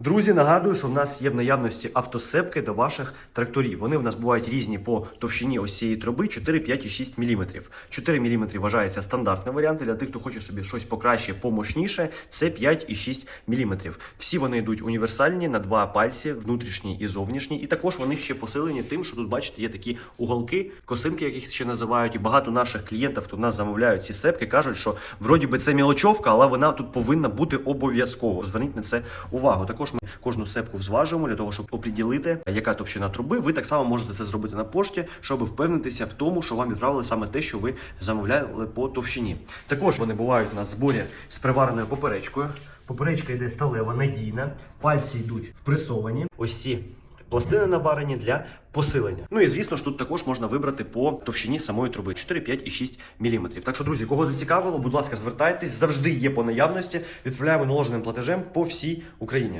Друзі, нагадую, що в нас є в наявності автосепки до ваших тракторів. Вони в нас бувають різні по товщині ось цієї труби 4, 5 і 6 мм. 4 мм вважається стандартним варіантом для тих, хто хоче собі щось покраще, помощніше. Це 5 і 6 мм. Всі вони йдуть універсальні на два пальці, внутрішній і зовнішній. І також вони ще посилені тим, що тут, бачите, є такі уголки, косинки, яких ще називають. І багато наших клієнтів, хто в нас замовляють ці сепки, кажуть, що вроді би це мілочовка, але вона тут повинна бути обов'язково. Зверніть на це увагу. Також ми кожну сепку зважуємо для того, щоб оприділити, яка товщина труби. Ви так само можете це зробити на пошті, щоб впевнитися в тому, що вам відправили саме те, що ви замовляли по товщині. Також вони бувають на зборі з привареною поперечкою. Поперечка йде сталева, надійна, пальці йдуть впресовані. Ось ці пластини набарені для посилення. Ну і звісно ж, тут також можна вибрати по товщині самої труби 4, 5 і 6 мм. Так що, друзі, кого зацікавило, будь ласка, звертайтесь, завжди є по наявності. Відправляємо наложеним платежем по всій Україні.